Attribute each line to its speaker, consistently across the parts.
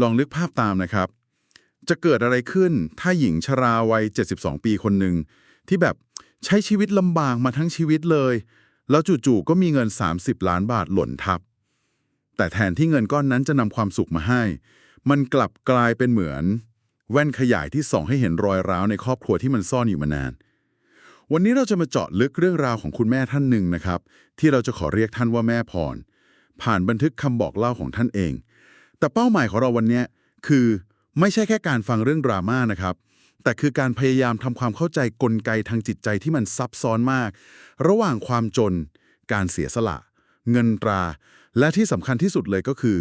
Speaker 1: ลองนึกภาพตามนะครับ จะเกิดอะไรขึ้นถ้าหญิงชราวัย 72 ปีคนหนึ่ง ที่แบบใช้ชีวิตลำบากมาทั้งชีวิตเลย แล้วจู่ๆก็มีเงิน 30 ล้านบาทหล่นทับ แต่แทนที่เงินก้อนนั้นจะนำความสุขมาให้ มันกลับกลายเป็นเหมือน แว่นขยายที่ส่องให้เห็นรอยร้าวในครอบครัวที่มันซ่อนอยู่มานาน วันนี้เราจะมาเจาะลึกเรื่องราวของคุณแม่ท่านหนึ่งนะครับ ที่เราจะขอเรียกท่านว่าแม่พร ผ่านบันทึกคำบอกเล่าของท่านเอง แต่เป้าหมายของเราวันนี้คือไม่ใช่แค่การฟังเรื่องดราม่านะครับ แต่คือการพยายามทำความเข้าใจกลไกทางจิตใจที่มันซับซ้อนมาก ระหว่างความจน การเสียสละ เงินตรา และที่สำคัญที่สุดเลยก็คือ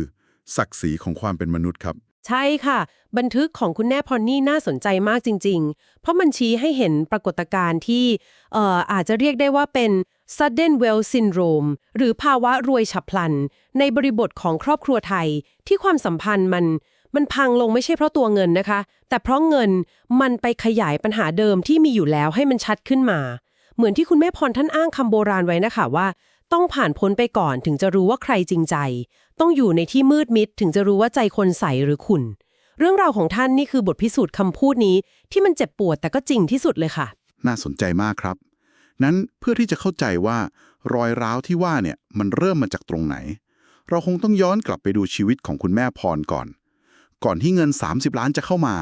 Speaker 1: ศักดิ์ศรีของความเป็นมนุษย์ครับ
Speaker 2: ใช่ค่ะ บันทึกของคุณแม่พรนี่น่าสนใจมากจริง ๆ เพราะมันชี้ให้เห็นปรากฏการณ์ที่เอ่ออาจจะเรียกได้ว่าเป็น sudden wealth syndrome หรือภาวะรวยฉับพลัน ในบริบทของครอบครัวไทย ที่ความสัมพันธ์มันมันพังลงไม่ใช่เพราะตัวเงินนะคะ แต่เพราะเงินมันไปขยายปัญหาเดิมที่มีอยู่แล้วให้มันชัดขึ้นมา เหมือนที่คุณแม่พรท่านอ้างคำโบราณไว้นะคะว่า ต้องผ่านพ้นไปก่อนถึงจะรู้ว่าใครจริงใจ ต้องอยู่ในที่มืดมิดถึงจะรู้ว่าใจคนใสหรือขุ่นเรื่องราวของท่านนี่คือบทพิสูจน์คำพูดนี้ ที่มันเจ็บปวดแต่ก็จริงที่สุดเลยค่ะ
Speaker 3: น่าสนใจมากครับ นั้นเพื่อที่จะเข้าใจว่ารอยร้าวที่ว่าเนี่ยมันเริ่มมาจากตรงไหน เราคงต้องย้อนกลับไปดูชีวิตของคุณแม่พรก่อน ก่อนที่เงิน 30 ล้านจะเข้ามา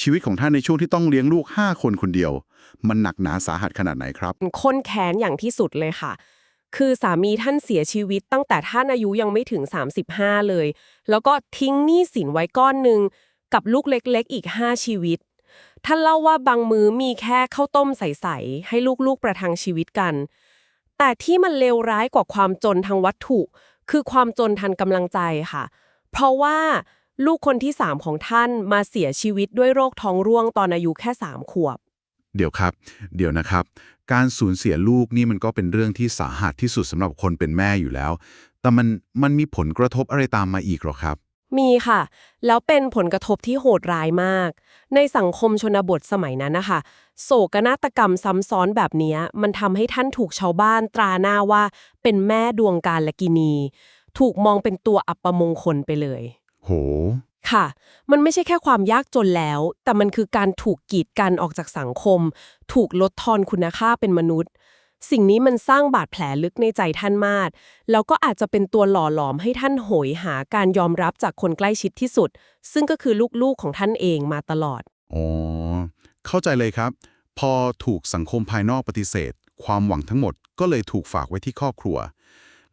Speaker 3: ชีวิตของท่านในช่วงที่ต้องเลี้ยงลูก 5 คนคนเดียว มันหนักหนาสาหัสขนาดไหนครับ
Speaker 4: ค้นแค้นอย่างที่สุดเลยค่ะคือสามีท่านเสียชีวิตตั้งแต่ท่านอายุยังไม่ถึง 35 เลย แล้วก็ทิ้งหนี้สินไว้ก้อนหนึ่งกับลูกเล็กๆ อีก 5 ชีวิต ท่านเล่าว่าบางมื้อมีแค่ข้าวต้มใส ๆ ให้ลูกๆประทังชีวิตกัน แต่ที่มันเลวร้ายกว่าความจนทางวัตถุ คือความจนทางกำลังใจค่ะ เพราะว่าลูกคนที่สามของท่านมาเสียชีวิตด้วยโรคท้องร่วงตอนอายุแค่สามขวบ
Speaker 3: เดี๋ยวครับ เดี๋ยวนะครับ การสูญเสียลูกนี่มันก็เป็นเรื่องที่สาหัสที่สุดสำหรับคนเป็นแม่อยู่แล้ว แต่มันมันมีผลกระทบอะไรตามมาอีกหรอครับ
Speaker 4: มีค่ะ แล้วเป็นผลกระทบที่โหดร้ายมาก ในสังคมชนบทสมัยนั้นนะคะ โศกนาฏกรรมซ้ำซ้อนแบบเนี้ยมันทำให้ท่านถูกชาวบ้านตราหน้าว่า เป็นแม่ดวงการละกินี ถูกมองเป็นตัวอัปมงคลไปเลย
Speaker 3: โห
Speaker 4: ค่ะ มันไม่ใช่แค่ความยากจนแล้ว แต่มันคือการถูกกีดกันออกจากสังคม ถูกลดทอนคุณค่าเป็นมนุษย์ สิ่งนี้มันสร้างบาดแผลลึกในใจท่านมาก แล้วก็อาจจะเป็นตัวหล่อหลอมให้ท่านโหยหาการยอมรับจากคนใกล้ชิดที่สุด ซึ่งก็คือลูกๆของท่านเองมาตลอด
Speaker 3: อ๋อ เข้าใจเลยครับ พอถูกสังคมภายนอกปฏิเสธ ความหวังทั้งหมดก็เลยถูกฝากไว้ที่ครอบครัว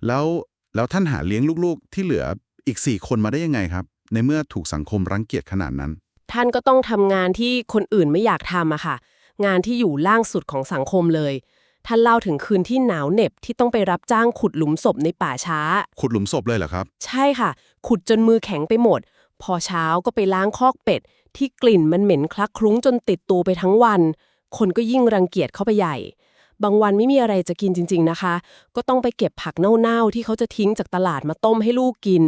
Speaker 3: แล้วแล้วท่านหาเลี้ยงลูกๆ ที่เหลืออีก 4 คนมาได้ยังไงครับ ในเมื่อถูกสังคมรังเกียจขนาดนั้น
Speaker 4: ท่านก็ต้องทำงานที่คนอื่นไม่อยากทำอะค่ะ งานที่อยู่ล่างสุดของสังคมเลย ท่านเล่าถึงคืนที่หนาวเหน็บที่ต้องไปรับจ้างขุดหลุมศพในป่าช้า
Speaker 3: ขุดหลุมศพเลยเหรอครับ
Speaker 4: ใช่ค่ะ ขุดจนมือแข็งไปหมด พอเช้าก็ไปล้างคอกเป็ด ที่กลิ่นมันเหม็นคลักคลุ้งจนติดตัวไปทั้งวัน คนก็ยิ่งรังเกียจเข้าไปใหญ่ บางวันไม่มีอะไรจะกินจริง ๆนะคะ ก็ต้องไปเก็บผักเน่าๆที่เขาจะทิ้งจากตลาดมาต้มให้ลูกกิน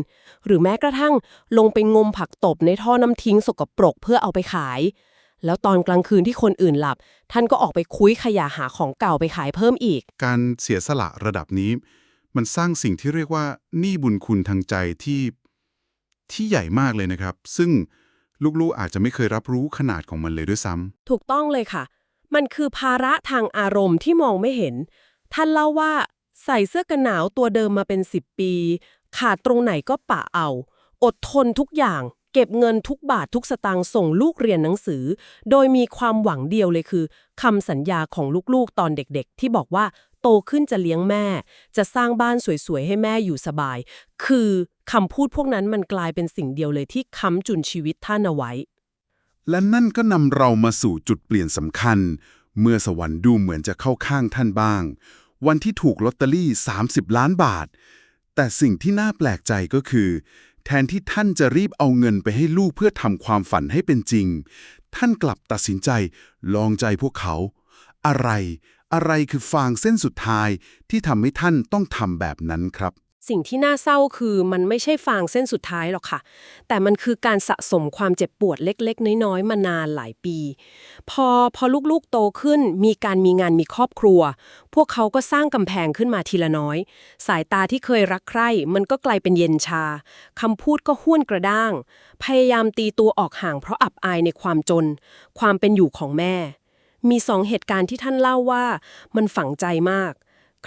Speaker 4: หรือแม้กระทั่งลงไปงมผักตบในท่อน้ำทิ้งสกปรกเพื่อเอาไปขาย แล้วตอนกลางคืนที่คนอื่นหลับ ท่านก็ออกไปคุยขยะหาของเก่าไปขายเพิ่มอีก
Speaker 3: การเสียสละระดับนี้ มันสร้างสิ่งที่เรียกว่าหนี้บุญคุณทางใจที่ที่ใหญ่มากเลยนะครับ ซึ่งลูกๆอาจจะไม่เคยรับรู้ขนาดของมันเลยด้วยซ้ำ
Speaker 4: ถูกต้องเลยค่ะ มันคือภาระทางอารมณ์ที่มองไม่เห็น ท่านเล่าว่าใส่เสื้อกันหนาวตัวเดิมมาเป็น 10 ปี ขาดตรงไหนก็ปะเอา อดทนทุกอย่าง เก็บเงินทุกบาททุกสตางค์ส่งลูกเรียนหนังสือ โดยมีความหวังเดียวเลยคือคำสัญญาของลูกๆตอนเด็กๆ ที่บอกว่าโตขึ้นจะเลี้ยงแม่ จะสร้างบ้านสวยๆ ให้แม่อยู่สบาย คือคำพูดพวกนั้นมันกลายเป็นสิ่งเดียวเลยที่ค้ำจุนชีวิตท่านเอาไว้
Speaker 3: และนั่นก็นำเรามาสู่จุดเปลี่ยนสำคัญ เมื่อสวรรค์ดูเหมือนจะเข้าข้างท่านบ้าง วันที่ถูกลอตเตอรี่ 30 ล้านบาท แต่สิ่งที่น่าแปลกใจก็คือ แทนที่ท่านจะรีบเอาเงินไปให้ลูกเพื่อทำความฝันให้เป็นจริง ท่านกลับตัดสินใจลองใจพวกเขา อะไร อะไรคือฟางเส้นสุดท้ายที่ทำให้ท่านต้องทำแบบนั้นครับ
Speaker 4: สิ่งที่น่าเศร้าคือมันไม่ใช่ฟางเส้นสุดท้ายหรอกค่ะ แต่มันคือการสะสมความเจ็บปวดเล็กๆ น้อยๆ มานานหลายปี พอพอลูกๆโตขึ้น มีการมีงานมีครอบครัว พวกเขาก็สร้างกำแพงขึ้นมาทีละน้อย สายตาที่เคยรักใคร่ มันก็กลายเป็นเย็นชาคำพูดก็ห้วนกระด้าง พยายามตีตัวออกห่างเพราะอับอายในความจน ความเป็นอยู่ของแม่ มีสองเหตุการณ์ที่ท่านเล่าว่า มันฝังใจมาก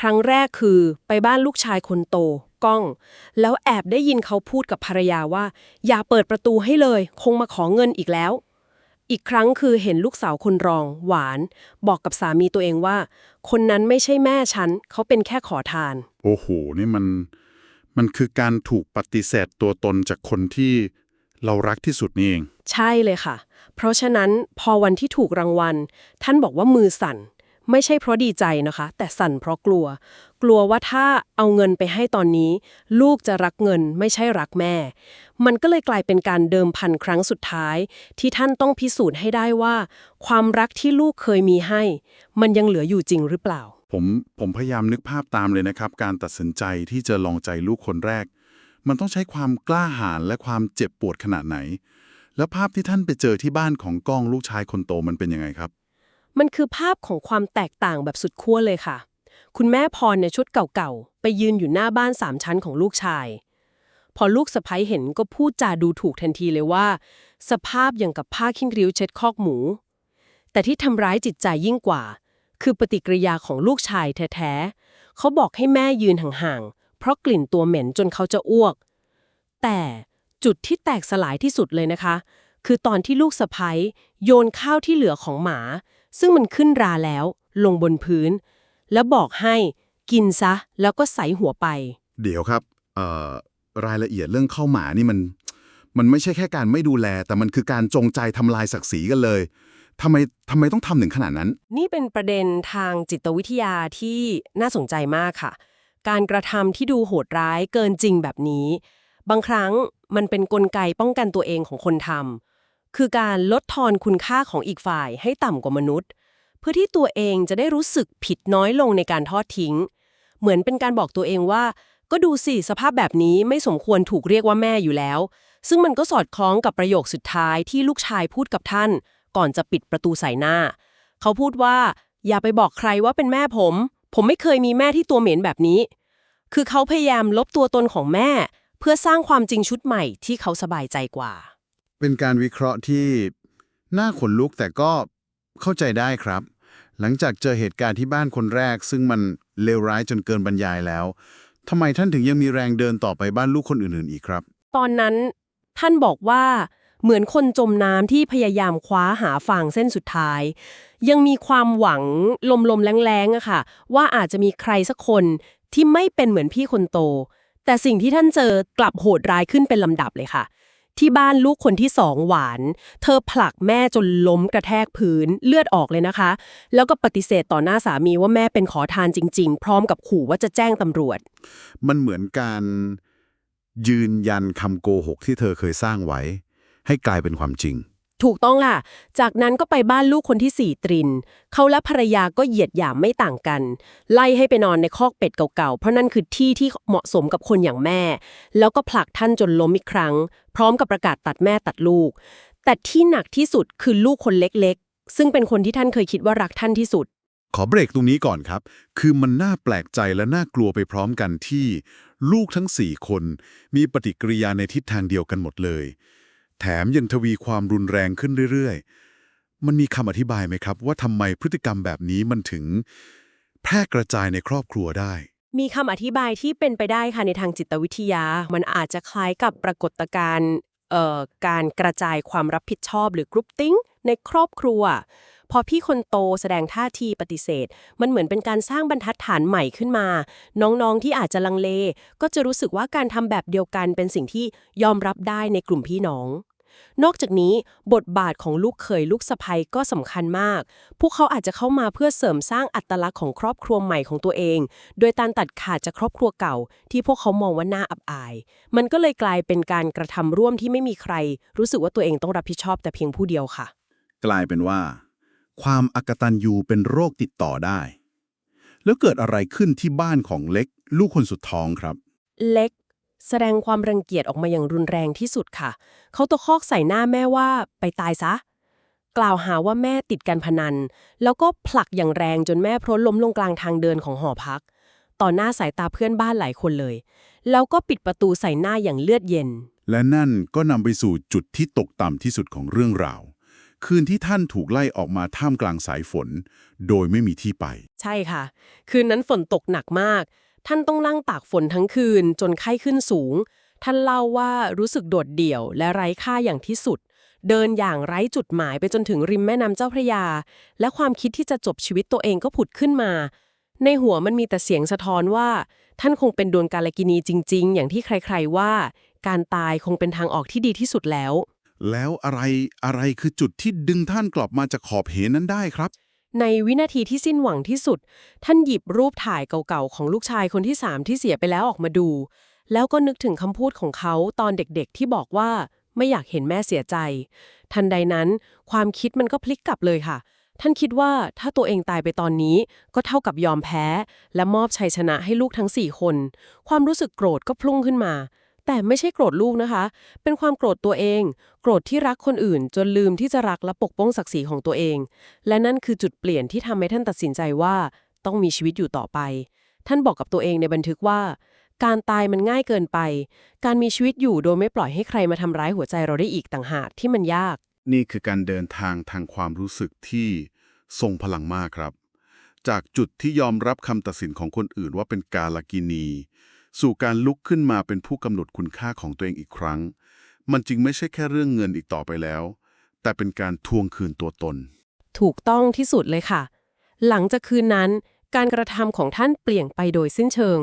Speaker 4: ครั้งแรกคือไปบ้านลูกชายคนโต ก้อง แล้วแอบได้ยินเขาพูดกับภรรยาว่า อย่าเปิดประตูให้เลย คงมาขอเงินอีกแล้ว อีกครั้งคือเห็นลูกสาวคนรอง หวาน บอกกับสามีตัวเองว่า คนนั้นไม่ใช่แม่ฉัน เขาเป็นแค่ขอทาน
Speaker 3: โอ้โห นี่มัน มันคือการถูกปฏิเสธตัวตนจากคนที่เรารักที่สุดนี่เอง
Speaker 4: ใช่เลยค่ะ เพราะฉะนั้นพอวันที่ถูกรางวัล ท่านบอกว่ามือสั่น ไม่ใช่เพราะดีใจนะคะ แต่สั่นเพราะกลัว กลัวว่าถ้าเอาเงินไปให้ตอนนี้ ลูกจะรักเงินไม่ใช่รักแม่ มันก็เลยกลายเป็นการเดิมพันครั้งสุดท้าย ที่ท่านต้องพิสูจน์ให้ได้ว่า ความรักที่ลูกเคยมีให้ มันยังเหลืออยู่จริงหรือเปล่า
Speaker 3: ผมผมพยายามนึกภาพตามเลยนะครับ การตัดสินใจที่จะลองใจลูกคนแรก มันต้องใช้ความกล้าหาญและความเจ็บปวดขนาดไหน แล้วภาพที่ท่านไปเจอที่บ้านของก้องลูกชายคนโตมันเป็นยังไงครับ
Speaker 4: มันคือภาพของความแตกต่างแบบสุดขั้วเลยค่ะ คุณแม่พรในชุดเก่าๆ ไปยืนอยู่หน้าบ้านสามชั้นของลูกชาย พอลูกสะพ้ยเห็นก็พูดจาดูถูกทันทีเลยว่า สภาพอย่างกับผ้าขี้ริ้วเช็ดคอกหมู แต่ที่ทำร้ายจิตใจยิ่งกว่า คือปฏิกิริยาของลูกชายแท้ๆเขาบอกให้แม่ยืนห่างๆเพราะกลิ่นตัวเหม็นจนเขาจะอ้วก แต่จุดที่แตกสลายที่สุดเลยนะคะ คือตอนที่ลูกสะพ้ยโยนข้าวที่เหลือของหมา ซึ่งมันขึ้นราแล้ว ลงบนพื้น แล้วบอกให้กินซะ แล้วก็ใส่หัวไป
Speaker 3: เดี๋ยวครับเอ่อรายละเอียดเรื่องเข้าหมานี่มัน มันไม่ใช่แค่การไม่ดูแล แต่มันคือการจงใจทำลายศักดิ์ศรีกันเลยทำไมทำไมต้องทำถึงขนาดนั้น
Speaker 4: นี่เป็นประเด็นทางจิตวิทยาที่น่าสนใจมากค่ะ การกระทำที่ดูโหดร้ายเกินจริงแบบนี้ บางครั้งมันเป็นนกลไกป้องกันตัวเองของคนทำ คือการลดทอนคุณค่าของอีกฝ่ายให้ต่ำกว่ามนุษย์ เพื่อที่ตัวเองจะได้รู้สึกผิดน้อยลงในการทอดทิ้ง เหมือนเป็นการบอกตัวเองว่า ก็ดูสิสภาพแบบนี้ไม่สมควรถูกเรียกว่าแม่อยู่แล้ว ซึ่งมันก็สอดคล้องกับประโยคสุดท้ายที่ลูกชายพูดกับท่าน ก่อนจะปิดประตูใส่หน้า เขาพูดว่า อย่าไปบอกใครว่าเป็นแม่ผม ผมไม่เคยมีแม่ที่ตัวเหม็นแบบนี้ คือเขาพยายามลบตัวตนของแม่ เพื่อสร้างความจริงชุดใหม่ที่เขาสบายใจกว่า
Speaker 3: เป็นการวิเคราะห์ที่น่าขนลุกแต่ก็เข้าใจได้ครับ หลังจากเจอเหตุการณ์ที่บ้านคนแรก ซึ่งมันเลวร้ายจนเกินบรรยายแล้วทำไมท่านถึงยังมีแรงเดินต่อไปบ้านลูกคนอื่นๆอีกครับ
Speaker 4: ตอนนั้นท่านบอกว่าเหมือนคนจมน้ำที่พยายามคว้าหาฟางเส้นสุดท้าย ยังมีความหวังลมๆแรงๆอะค่ะ ว่าอาจจะมีใครสักคนที่ไม่เป็นเหมือนพี่คนโต แต่สิ่งที่ท่านเจอกลับโหดร้ายขึ้นเป็นลำดับเลยค่ะ ที่บ้านลูกคนที่สองหวาน เธอผลักแม่จนล้มกระแทกพื้นเลือดออกเลยนะคะ แล้วก็ปฏิเสธต่อหน้าสามีว่าแม่เป็นขอทานจริง ๆ พร้อมกับขู่ว่าจะแจ้งตำรวจ
Speaker 3: มันเหมือนการยืนยันคำโกหกที่เธอเคยสร้างไว้ ให้กลายเป็นความจริง
Speaker 4: ถูกต้องค่ะ จากนั้นก็ไปบ้านลูกคนที่สี่ตริน เขาและภรรยาก็เหยียดหยามไม่ต่างกัน ไล่ให้ไปนอนในคอกเป็ดเก่าๆ เพราะนั่นคือที่ที่เหมาะสมกับคนอย่างแม่ แล้วก็ผลักท่านจนล้มอีกครั้ง พร้อมกับประกาศตัดแม่ตัดลูก แต่ที่หนักที่สุดคือลูกคนเล็กๆ ซึ่งเป็นคนที่ท่านเคยคิดว่ารักท่านที่สุด
Speaker 3: ขอเบรกตรงนี้ก่อนครับ คือมันน่าแปลกใจและน่ากลัวไปพร้อมกันที่ ลูกทั้งสี่คน มีปฏิกิริยาในทิศทางเดียวกันหมดเลย แถมยังทวีความรุนแรงขึ้นเรื่อยๆ มันมีคำอธิบายไหมครับ ว่าทำไมพฤติกรรมแบบนี้มันถึง แพร่กระจายในครอบครัวได้
Speaker 4: มีคำอธิบายที่เป็นไปได้ค่ะในทางจิตวิทยา มันอาจจะคล้ายกับปรากฏการณ์เอ่อการกระจายความรับผิดชอบหรือกรุ๊ปติ้งในครอบครัว พอพี่คนโตแสดงท่าทีปฏิเสธ มันเหมือนเป็นการสร้างบรรทัดฐานใหม่ขึ้นมา น้องๆที่อาจจะลังเล ก็จะรู้สึกว่าการทำแบบเดียวกันเป็นสิ่งที่ยอมรับได้ในกลุ่มพี่น้อง นอกจากนี้บทบาทของลูกเขยลูกสะใภ้ก็สำคัญมาก พวกเขาอาจจะเข้ามาเพื่อเสริมสร้างอัตลักษณ์ของครอบครัวใหม่ของตัวเอง โดยการตัดขาดจากครอบครัวเก่า ที่พวกเขามองว่าน่าอับอาย มันก็เลยกลายเป็นการกระทำร่วมที่ไม่มีใคร รู้สึกว่าตัวเองต้องรับผิดชอบแต่เพียงผู้เดียวค่ะ
Speaker 3: กลายเป็นว่า ความอกตันยูเป็นโรคติดต่อได้ แล้วเกิดอะไรขึ้นที่บ้านของเล็ก ลูกคนสุดท้องครับ
Speaker 4: เล็ก แสดงความรังเกียจออกมาอย่างรุนแรงที่สุดค่ะ เขาตะคอกใส่หน้าแม่ว่าไปตายซะ กล่าวหาว่าแม่ติดการพนัน แล้วก็ผลักอย่างแรงจนแม่พรนล้มลงกลางทางเดินของหอพัก ต่อหน้าสายตาเพื่อนบ้านหลายคนเลย แล้วก็ปิดประตูใส่หน้าอย่างเลือดเย็น
Speaker 3: และนั่นก็นำไปสู่จุดที่ตกต่ำที่สุดของเรื่องราวคืนที่ท่านถูกไล่ออกมาท่ามกลางสายฝน โดยไม่มีที่ไป
Speaker 4: ใช่ค่ะ คืนนั้นฝนตกหนักมาก ท่านต้องนั่งตากฝนทั้งคืนจนไข้ขึ้นสูง ท่านเล่าว่ารู้สึกโดดเดี่ยวและไร้ค่าอย่างที่สุด เดินอย่างไร้จุดหมายไปจนถึงริมแม่น้ำเจ้าพระยา และความคิดที่จะจบชีวิตตัวเองก็ผุดขึ้นมา ในหัวมันมีแต่เสียงสะท้อนว่า ท่านคงเป็นดวงกาลกินีจริง ๆ อย่างที่ใคร ๆว่า การตายคงเป็นทางออกที่ดีที่สุดแล้ว
Speaker 3: แล้วอะไรอะไรคือจุดที่ดึงท่านกลับมาจากขอบเหนั้นได้ครับ
Speaker 4: ในวินาทีที่สิ้นหวังที่สุด ท่านหยิบรูปถ่ายเก่าๆ ของลูกชายคนที่สามที่เสียไปแล้วออกมาดู แล้วก็นึกถึงคำพูดของเขาตอนเด็กๆ ที่บอกว่าไม่อยากเห็นแม่เสียใจ ทันใดนั้น ความคิดมันก็พลิกกลับเลยค่ะ ท่านคิดว่าถ้าตัวเองตายไปตอนนี้ ก็เท่ากับยอมแพ้ และมอบชัยชนะให้ลูกทั้งสี่คน ความรู้สึกโกรธก็พลุ่งขึ้นมา แต่ไม่ใช่โกรธลูกนะคะ เป็นความโกรธตัวเอง โกรธที่รักคนอื่น จนลืมที่จะรักและปกป้องศักดิ์ศรีของตัวเอง และนั่นคือจุดเปลี่ยนที่ทำให้ท่านตัดสินใจว่าต้องมีชีวิตอยู่ต่อไป ท่านบอกกับตัวเองในบันทึกว่า การตายมันง่ายเกินไป การมีชีวิตอยู่โดยไม่ปล่อยให้ใครมาทำร้ายหัวใจเราได้อีกต่างหากที่มันยาก
Speaker 3: นี่คือการเดินทางทางความรู้สึกที่ทรงพลังมากครับ จากจุดที่ยอมรับคำตัดสินของคนอื่นว่าเป็นกาลกินี สู่การลุกขึ้นมาเป็นผู้กำหนดคุณค่าของตัวเองอีกครั้ง มันจึงไม่ใช่แค่เรื่องเงินอีกต่อไปแล้ว แต่เป็นการทวงคืนตัวตน
Speaker 4: ถูกต้องที่สุดเลยค่ะ หลังจากคืนนั้น การกระทำของท่านเปลี่ยนไปโดยสิ้นเชิง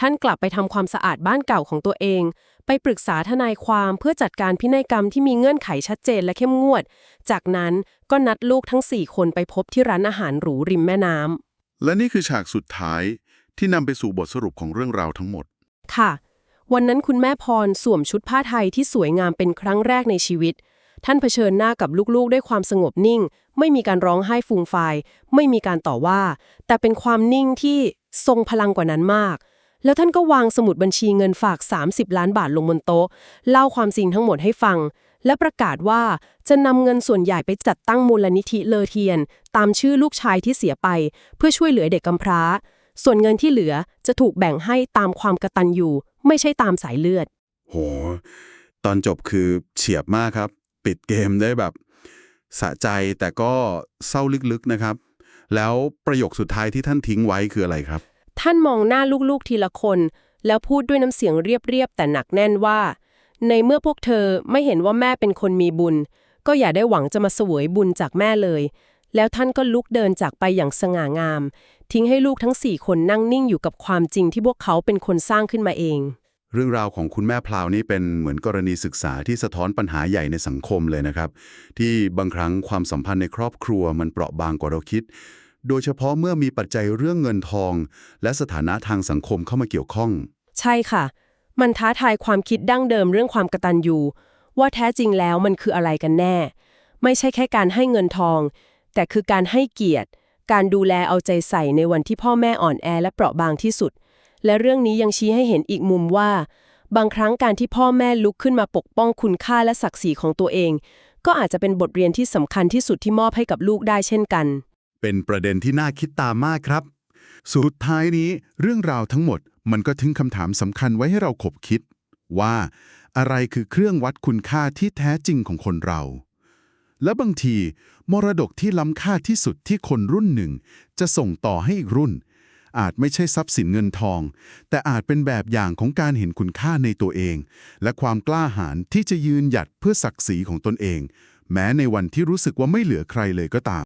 Speaker 4: ท่านกลับไปทำความสะอาดบ้านเก่าของตัวเอง ไปปรึกษาทนายความเพื่อจัดการพินัยกรรมที่มีเงื่อนไขชัดเจนและเข้มงวด จากนั้นก็นัดลูกทั้ง4คนไปพบที่ร้านอาหารหรูริมแม่น้ำ
Speaker 3: และนี่คือฉากสุดท้ายที่นำไปสู่บทสรุปของเรื่องราวทั้งหมด
Speaker 4: ค่ะ วันนั้นคุณแม่พรสวมชุดผ้าไทยที่สวยงามเป็นครั้งแรกในชีวิต ท่านเผชิญหน้ากับลูกๆ ด้วยความสงบนิ่ง ไม่มีการร้องไห้ฟูมฟาย ไม่มีการต่อว่า แต่เป็นความนิ่งที่ทรงพลังกว่านั้นมาก แล้วท่านก็วางสมุดบัญชีเงินฝาก 30 ล้านบาทลงบนโต๊ะ เล่าความจริงทั้งหมดให้ฟัง และประกาศว่าจะนำเงินส่วนใหญ่ไปจัดตั้งมูลนิธิเลอเทียน ตามชื่อลูกชายที่เสียไป เพื่อช่วยเหลือเด็กกำพร้า ส่วนเงินที่เหลือจะถูกแบ่งให้ตามความกตัญญูไม่ใช่ตามสายเลือด
Speaker 3: โห ตอนจบคือเฉียบมากครับ ปิดเกมได้แบบ สะใจแต่ก็เศร้าลึกๆนะครับ แล้วประโยคสุดท้ายที่ท่านทิ้งไว้คืออะไรครับ
Speaker 4: ท่านมองหน้าลูกๆทีละคน แล้วพูดด้วยน้ำเสียงเรียบๆแต่หนักแน่นว่า ในเมื่อพวกเธอไม่เห็นว่าแม่เป็นคนมีบุญ ก็อย่าได้หวังจะมาเสวยบุญจากแม่เลย แล้วท่านก็ลุกเดินจากไปอย่างสง่างาม ทิ้งให้ลูกทั้งสี่คนนั่งนิ่งอยู่กับความจริงที่พวกเขาเป็นคนสร้างขึ้นมาเอง
Speaker 3: เรื่องราวของคุณแม่พลาวนี่เป็นเหมือนกรณีศึกษาที่สะท้อนปัญหาใหญ่ในสังคมเลยนะครับ ที่บางครั้งความสัมพันธ์ในครอบครัวมันเปราะบางกว่าเราคิด โดยเฉพาะเมื่อมีปัจจัยเรื่องเงินทอง และสถานะทางสังคมเข้ามาเกี่ยวข้อง
Speaker 4: ใช่ค่ะ มันท้าทายความคิดดั้งเดิมเรื่องความกตัญญูว่าแท้จริงแล้วมันคืออะไรกันแน่ ไม่ใช่แค่การให้เงินทอง แต่คือการให้เกียรติ การดูแลเอาใจใส่ในวันที่พ่อแม่อ่อนแอและเปราะบางที่สุด และเรื่องนี้ยังชี้ให้เห็นอีกมุมว่า บางครั้งการที่พ่อแม่ลุกขึ้นมาปกป้องคุณค่าและศักดิ์ศรีของตัวเอง ก็อาจจะเป็นบทเรียนที่สำคัญที่สุดที่มอบให้กับลูกได้เช่นกัน
Speaker 3: เป็นประเด็นที่น่าคิดตามมากครับ สุดท้ายนี้เรื่องราวทั้งหมดมันก็ทิ้งคำถามสำคัญไว้ให้เราขบคิด ว่า อะไรคือเครื่องวัดคุณค่าที่แท้จริงของคนเรา และบางที มรดกที่ล้ำค่าที่สุดที่คนรุ่นหนึ่ง จะส่งต่อให้อีกรุ่น อาจไม่ใช่ทรัพย์สินเงินทอง แต่อาจเป็นแบบอย่างของการเห็นคุณค่าในตัวเอง และความกล้าหาญที่จะยืนหยัดเพื่อศักดิ์ศรีของตนเอง แม้ในวันที่รู้สึกว่าไม่เหลือใครเลยก็ตาม